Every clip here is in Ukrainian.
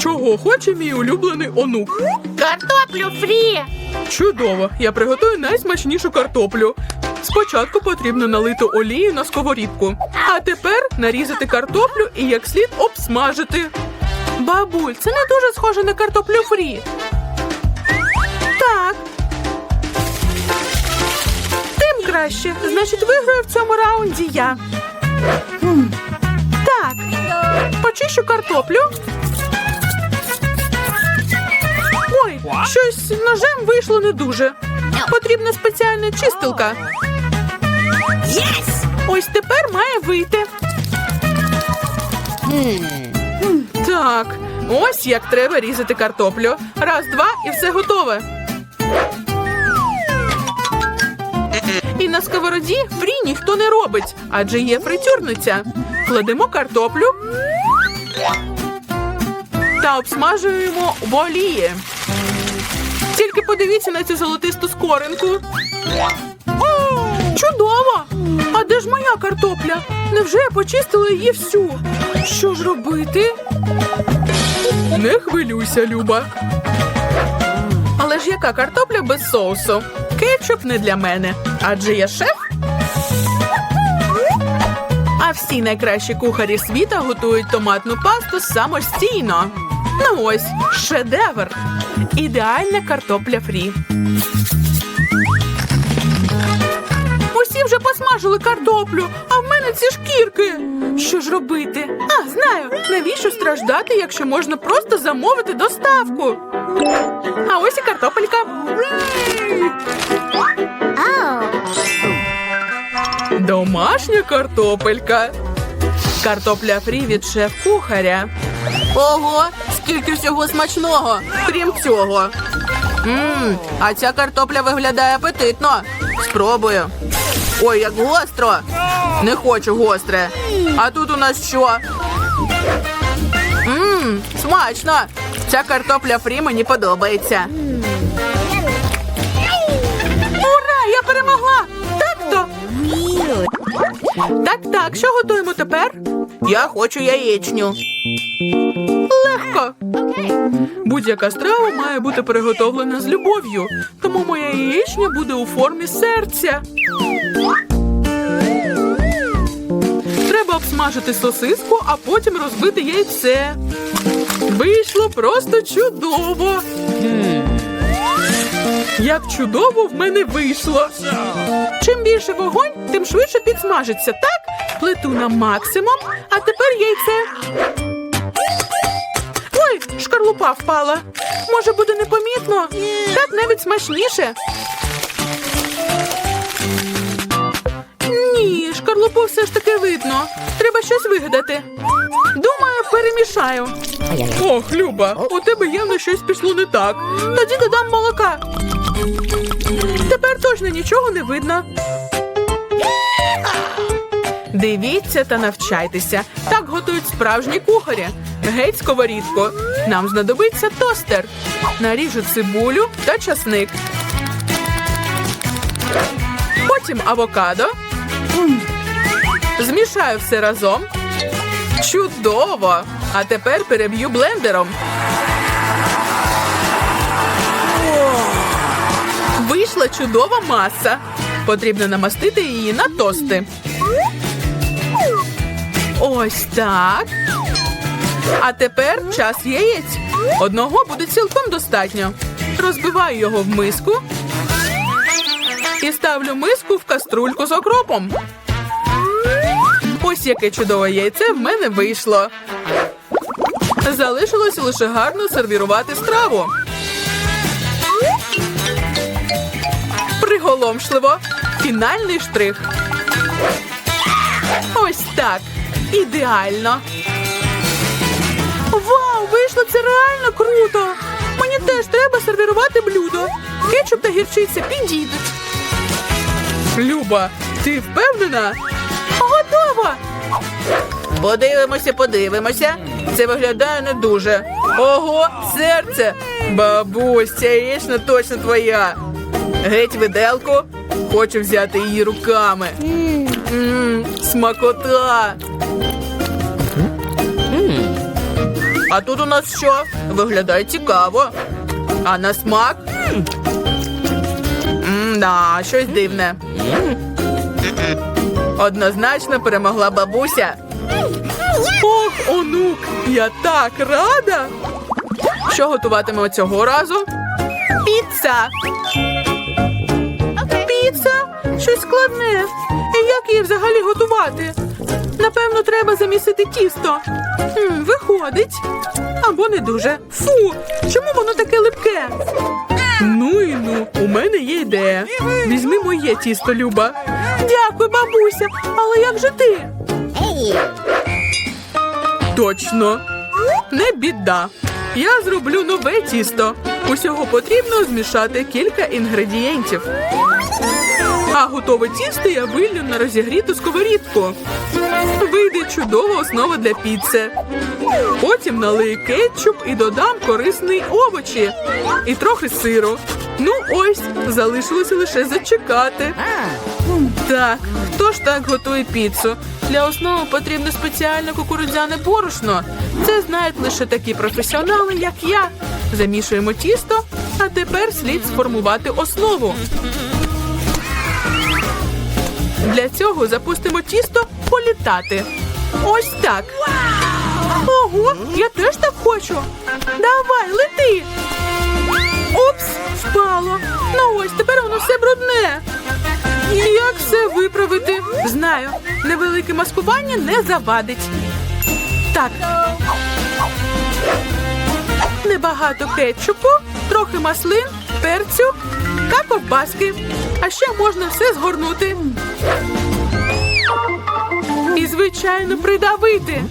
Чого хоче мій улюблений онук? Картоплю фрі. Чудово! Я приготую найсмачнішу картоплю. Спочатку потрібно налити олію на сковорідку, а тепер нарізати картоплю і як слід обсмажити. Бабуль, це не дуже схоже на картоплю фрі. Так. Тим краще. Значить, виграю в цьому раунді я. Так. Почищу картоплю. Щось ножем вийшло не дуже. Потрібна спеціальна чистилка. Ось тепер має вийти. Так, ось як треба різати картоплю. Раз, два і все готове. І на сковороді фрі ніхто не робить, адже є фритюрниця. Кладемо картоплю та обсмажуємо в олії. Подивіться на цю золотисту скоринку. О, чудово! А де ж моя картопля? Невже я почистила її всю? Що ж робити? Не хвилюйся, Люба. Але ж яка картопля без соусу? Кетчуп не для мене, адже я шеф. А всі найкращі кухарі світа готують томатну пасту самостійно. Ну ось, шедевр. Ідеальна картопля фрі. Усі вже посмажили картоплю, а в мене ці шкірки. Що ж робити? А, знаю, навіщо страждати, якщо можна просто замовити доставку? А ось і картопелька. Домашня картопелька. Картопля фрі від шеф-кухаря. Ого, скільки всього смачного, крім цього. Мм, а ця картопля виглядає апетитно. Спробую. Ой, як гостро. Не хочу гостре. А тут у нас що? Мм, смачно. Ця картопля фрі мені подобається. Ура! Я перемогла! Так то. Так, так, що готуємо тепер? Я хочу яєчню. Легко. Будь-яка страва має бути приготовлена з любов'ю, тому моя яєчня буде у формі серця. Треба обсмажити сосиску, а потім розбити яйце. Вийшло просто чудово. Як чудово в мене вийшло. Чим більше вогонь, тим швидше підсмажиться. Так, плиту на максимум, а тепер яйце. Ой, шкарлупа впала. Може буде непомітно. Так навіть смачніше. Ні, шкарлупу все ж таки видно. Треба щось вигадати. Думаю, перемішаю. Ох, Люба, у тебе явно щось пішло не так. Тоді додам молока. Тепер точно нічого не видно. Дивіться та навчайтеся. Так готують справжні кухарі. Геть сковорідку. Нам знадобиться тостер. Наріжу цибулю та часник. Потім авокадо. Змішаю все разом. Чудово! А тепер переб'ю блендером. Вийшла чудова маса. Потрібно намастити її на тости. Ось так. А тепер час яєць. Одного буде цілком достатньо. Розбиваю його в миску і ставлю миску в каструльку з окропом. Ось яке чудове яйце в мене вийшло. Залишилось лише гарно сервірувати страву. Приголомшливо. Фінальний штрих. Ось так. Ідеально. Вау, вийшло це реально круто. Мені теж треба сервірувати блюдо. Кетчуп та гірчиця підійдуть. Люба, ти впевнена? Готово. Подивимося, подивимося. Це виглядає не дуже. Ого, серце! Бабусь, ця яєчня точно твоя. Геть виделку. Хочу взяти її руками. Мм, смакота. А тут у нас що? Виглядає цікаво. А на смак? М-да, щось дивне. Однозначно перемогла бабуся. Ох, онук, я так рада. Що готуватимемо цього разу? Піца. Піца? Щось складне. І як її взагалі готувати? Напевно, треба замісити тісто. Виходить. Або не дуже. Фу, чому воно таке липке? Ну і ну, у мене є ідея. Візьми моє тісто, Люба. Дякую, бабуся. Але як же ти? Точно. Не біда. Я зроблю нове тісто. Усього потрібно змішати кілька інгредієнтів. А готове тісто я виллю на розігріту сковорідку. Вийде чудова основа для піци. Потім налию кетчуп і додам корисні овочі і трохи сиру. Ну ось, залишилося лише зачекати. Так, хто ж так готує піцу? Для основи потрібно спеціальне кукурудзяне борошно. Це знають лише такі професіонали, як я. Замішуємо тісто, а тепер слід сформувати основу. Для цього запустимо тісто політати. Ось так. Ого, я теж так хочу. Давай, лети. Упс, впало. Ну ось, тепер воно все брудне. Як все виправити? Знаю, невелике маскування не завадить. Так. Небагато кетчупу, трохи маслин, перцю та ковбаски. А ще можна все згорнути. І, звичайно, придавити.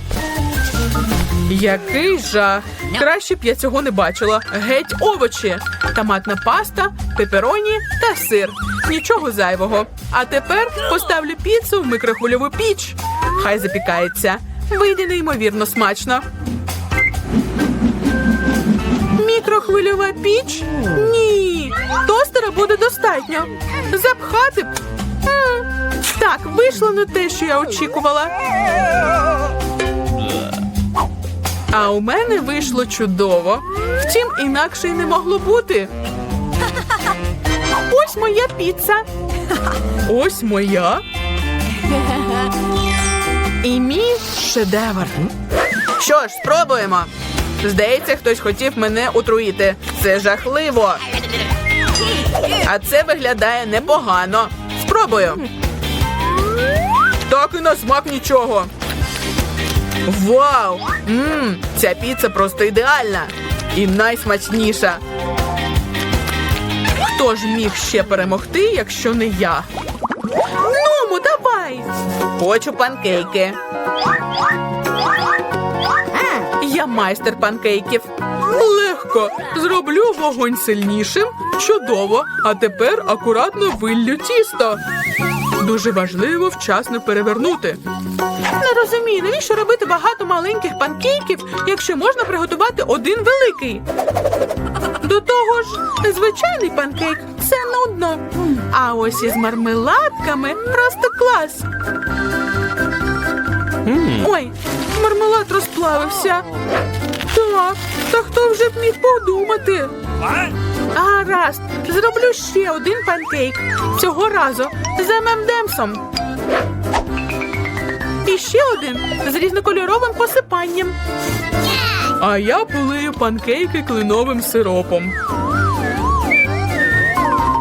Який жах! Краще б я цього не бачила. Геть овочі, томатна паста, пепероні та сир. Нічого зайвого. А тепер поставлю піцу в микрохвильову піч. Хай запікається. Вийде неймовірно смачно. Мікрохвильова піч? Ні. Тостера буде достатньо. Запхати Так, вийшло не те, що я очікувала. А у мене вийшло чудово. Втім, інакше й не могло бути. Ось моя піца. Ось моя. І мій шедевр. Що ж, спробуємо. Здається, хтось хотів мене отруїти. Це жахливо. А це виглядає непогано. Спробую. Так і на смак нічого. Вау! Мм, ця піца просто ідеальна і найсмачніша. Хто ж міг ще перемогти, якщо не я? Ному, давай! Хочу панкейки. Я майстер панкейків. Легко. Зроблю вогонь сильнішим. Чудово. А тепер акуратно виллю тісто. Дуже важливо вчасно перевернути. Не розумію, навіщо робити багато маленьких панкейків, якщо можна приготувати один великий. До того ж, звичайний панкейк це нудно. А ось із мармеладками просто клас. Ой, мармелад розплавився. Так, та хто вже б міг подумати? Гаразд, зроблю ще один панкейк. Цього разу з ММДемсом. І ще один з різнокольоровим посипанням. А я полию панкейки кленовим сиропом.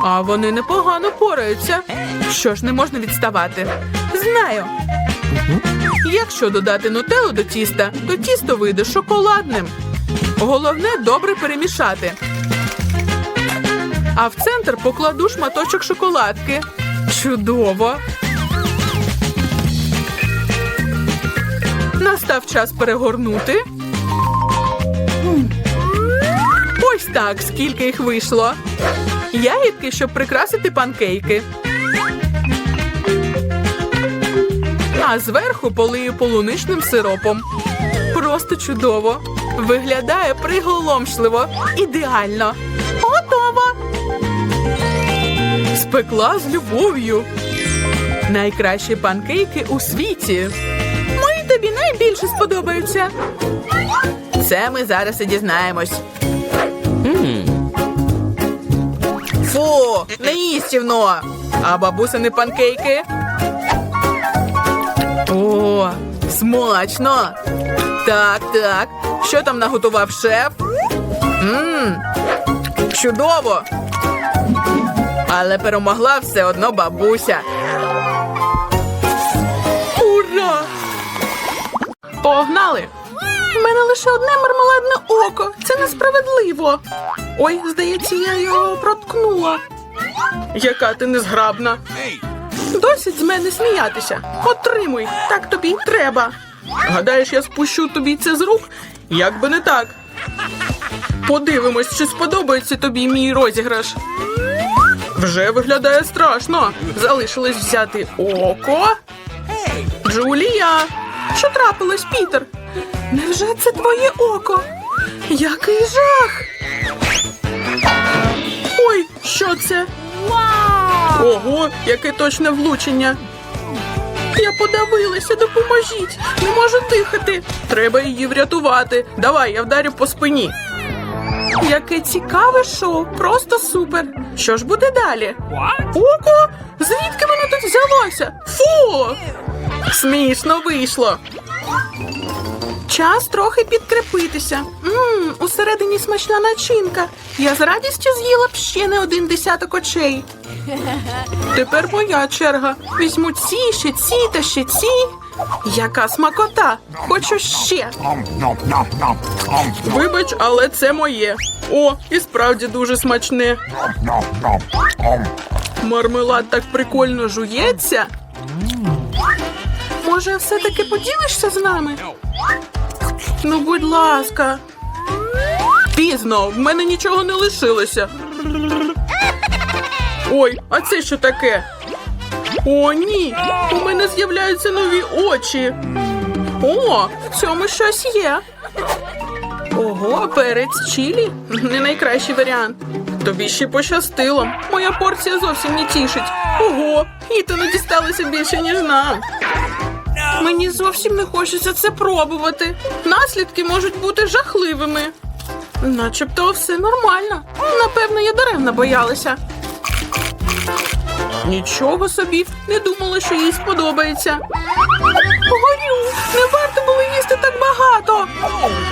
А вони непогано пораються. Що ж, не можна відставати. Знаю. Якщо додати нутеллу до тіста, то тісто вийде шоколадним. Головне добре перемішати. А в центр покладу шматочок шоколадки. Чудово! Настав час перегорнути. Ось так, скільки їх вийшло. Ягідки, щоб прикрасити панкейки. А зверху полию полуничним сиропом. Просто чудово. Виглядає приголомшливо. Ідеально. Готово. Спекла з любов'ю. Найкращі панкейки у світі. Мої тобі найбільше сподобаються. Це ми зараз і дізнаємось. Фу, неїстівно. А бабусини панкейки. О, смачно. Так, так. Що там наготував шеф? Мм, чудово. Але перемогла все одно бабуся. Ура! Погнали! У мене лише одне мармеладне око. Це несправедливо. Ой, здається, я його проткнула. Яка ти незграбна. Досить з мене сміятися. Отримуй, так тобі й треба. Гадаєш, я спущу тобі це з рук? Як би не так. Подивимось, чи сподобається тобі мій розіграш. Вже виглядає страшно. Залишилось взяти око. Джулія, що трапилось, Пітер? Невже це твоє око? Який жах! Ой, що це? Ого, яке точне влучення. Я подавилася, допоможіть. Не можу дихати. Треба її врятувати. Давай, я вдарю по спині. Яке цікаве шоу, просто супер. Що ж буде далі? Око? Звідки воно тут взялося? Фу! Смішно вийшло. Час трохи підкрепитися. Мм, усередині смачна начинка. Я з радістю з'їла б ще не один десяток очей. Тепер моя черга. Візьму ці, ще ці та ще ці. Яка смакота! Хочу ще. Вибач, але це моє. О, і справді дуже смачне. Мармелад так прикольно жується. Може, все-таки поділишся з нами? Ну, будь ласка. Пізно, в мене нічого не лишилося. Ой, а це що таке? О, ні! У мене з'являються нові очі. О, в цьому щось є. Ого, перець чилі? Не найкращий варіант. Тобі ще пощастило. Моя порція зовсім не тішить. Ого, Ітану дісталося більше, ніж нам. Мені зовсім не хочеться це пробувати. Наслідки можуть бути жахливими. Начебто все нормально. Напевно, я даремно боялася. Нічого собі, не думала, що їй сподобається. Горю, не варто було їсти так багато.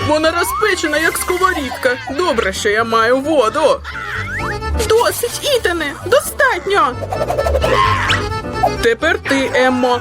Вона розпечена, як сковорідка. Добре, що я маю воду. Досить, Ітане, достатньо. Тепер ти, Еммо.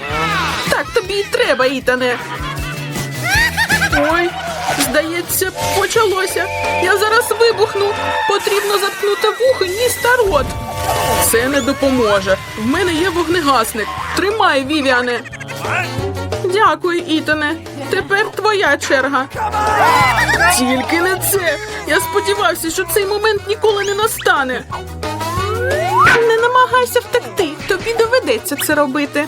Так тобі і треба, Ітане. Ой, здається, почалося. Я зараз вибухну. Потрібно заткнути вухо, ніс та рот. Це не допоможе. В мене є вогнегасник. Тримай, Вівіане. Дякую, Ітане. Тепер твоя черга. Тільки не це. Я сподівався, що цей момент ніколи не настане. Не намагайся втекти, тобі доведеться це робити.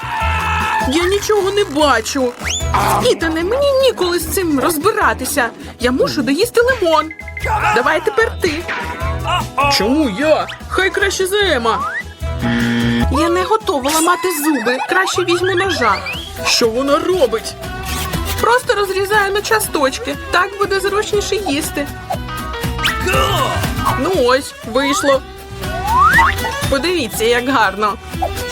Я нічого не бачу. Ітане, мені ніколи з цим розбиратися. Я мушу доїсти лимон. Давай тепер ти. Чому я? Хай краще за Ема. Я не готова ламати зуби. Краще візьму ножа. Що вона робить? Просто розрізаю на часточки. Так буде зручніше їсти. Ну ось, вийшло. Подивіться, як гарно.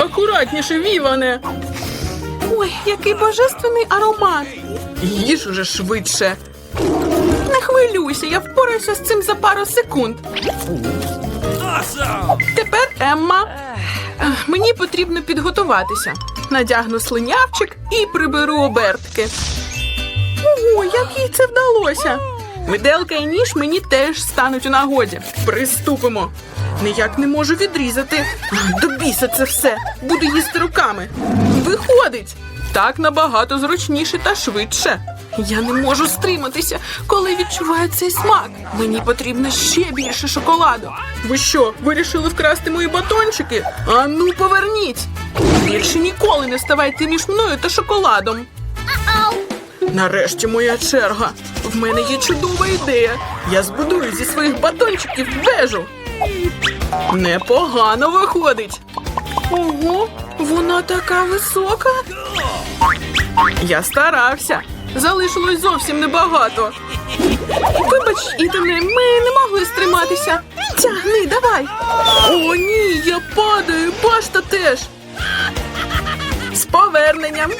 Акуратніше, Віване. Ой, який божественний аромат. Їж уже швидше. Не хвилюйся, я впораюся з цим за пару секунд. Тепер Емма. Мені потрібно підготуватися. Надягну слинявчик і приберу обертки. Ого, як їй це вдалося? Виделка і ніж мені теж стануть у нагоді. Приступимо. Ніяк не можу відрізати. До біса це все. Буду їсти руками. Виходить. Так набагато зручніше та швидше. Я не можу стриматися, коли відчуваю цей смак. Мені потрібно ще більше шоколаду. Ви що, вирішили вкрасти мої батончики? А ну поверніть! Більше ніколи не ставайте між мною та шоколадом. Нарешті моя черга. В мене є чудова ідея. Я збудую зі своїх батончиків вежу. Непогано виходить. Ого, вона така висока. Я старався. Залишилось зовсім небагато. Вибач, Ітане, ми не могли стриматися. Тягни, давай. О, ні, я падаю, башта теж. З поверненням.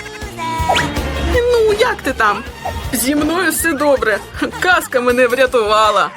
Ну, як ти там? Зі мною все добре. Казка мене врятувала.